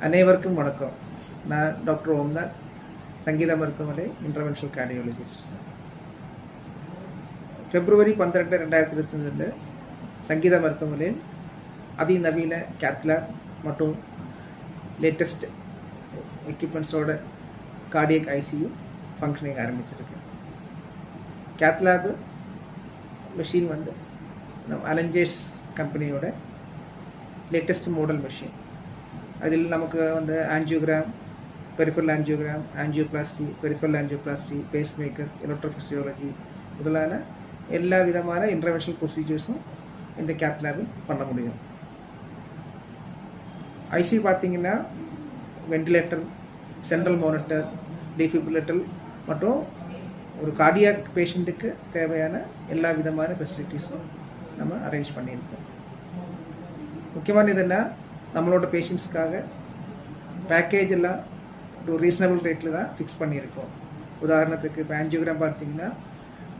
அனைவருக்கும் வணக்கம் நான் டாக்டர் ஓம்நாத் சங்கீத மருத்துவமனை இன்டர்வென்ஷனல் கார்டியாலஜிஸ்ட் பிப்ரவரி பன்னிரெண்டு ரெண்டாயிரத்தி இருபத்தஞ்சில் சங்கீத மருத்துவமனையில் அதிநவீன கேத்லாப் மற்றும் லேட்டஸ்ட் எக்யூப்மெண்ட்ஸோட கார்டியக் ஐசியூ ஃபங்க்ஷனிங் ஆரம்பிச்சிருக்கு கேத்லாப் மெஷின் வந்து நம்ம அலஞ்சேஸ் கம்பெனியோட லேட்டஸ்ட் மாடல் மெஷின் அதில் நமக்கு வந்து angiogram peripheral angiogram angioplasty peripheral angioplasty pacemaker electrophysiology முதலான எல்லா விதமான இன்டர்வென்ஷனல் ப்ரொசீஜர்ஸும் இந்த கேத் லேபில் பண்ண முடியும். ஐசி பார்த்தீங்கன்னா வெண்டிலேட்டர் சென்ட்ரல் மானிட்டர் டிஃபிபிலேட்டர் மற்றும் ஒரு கார்டியாக் பேஷண்ட்டுக்கு தேவையான எல்லா விதமான ஃபெசிலிட்டிஸும் நம்ம அரேஞ்ச் பண்ணியிருக்கோம். முக்கியமானது என்ன? நம்மளோட பேஷண்ட்ஸ்க்காக பேக்கேஜ் எல்லாம் ஒரு ரீசனபிள் ரேட்டில் தான் ஃபிக்ஸ் பண்ணியிருக்கோம். உதாரணத்துக்கு இப்போ ஆன்ஜியோகிராம் பார்த்தீங்கன்னா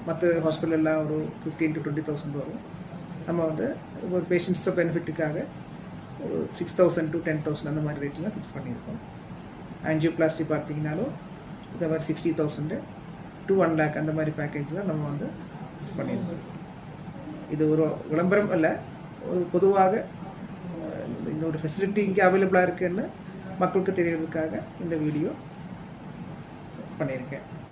மற்ற ஹாஸ்பிட்டலெல்லாம் ஒரு ஃபிஃப்டீன் டு டுவெண்ட்டி தௌசண்ட் வரும். நம்ம வந்து ஒரு பேஷண்ட்ஸ் பெனிஃபிட்டுக்காக ஒரு six thousand to ten thousand அந்த மாதிரி ரேட்டில் ஃபிக்ஸ் பண்ணியிருக்கோம். ஆன்ஜியோபிளாஸ்டி பார்த்தீங்கன்னாலும் இந்த மாதிரி sixty thousand to one lakh அந்த மாதிரி பேக்கேஜில் நம்ம வந்து ஃபிக்ஸ் பண்ணியிருக்கோம். இது ஒரு விளம்பரம் அல்ல ஒரு பொதுவாக இந்த ஒரு ஃபெசிலிட்டி இங்கே அவைலபிளாக இருக்குன்னு மக்களுக்கு தெரியறதுக்காக இந்த வீடியோ பண்ணியிருக்கேன்.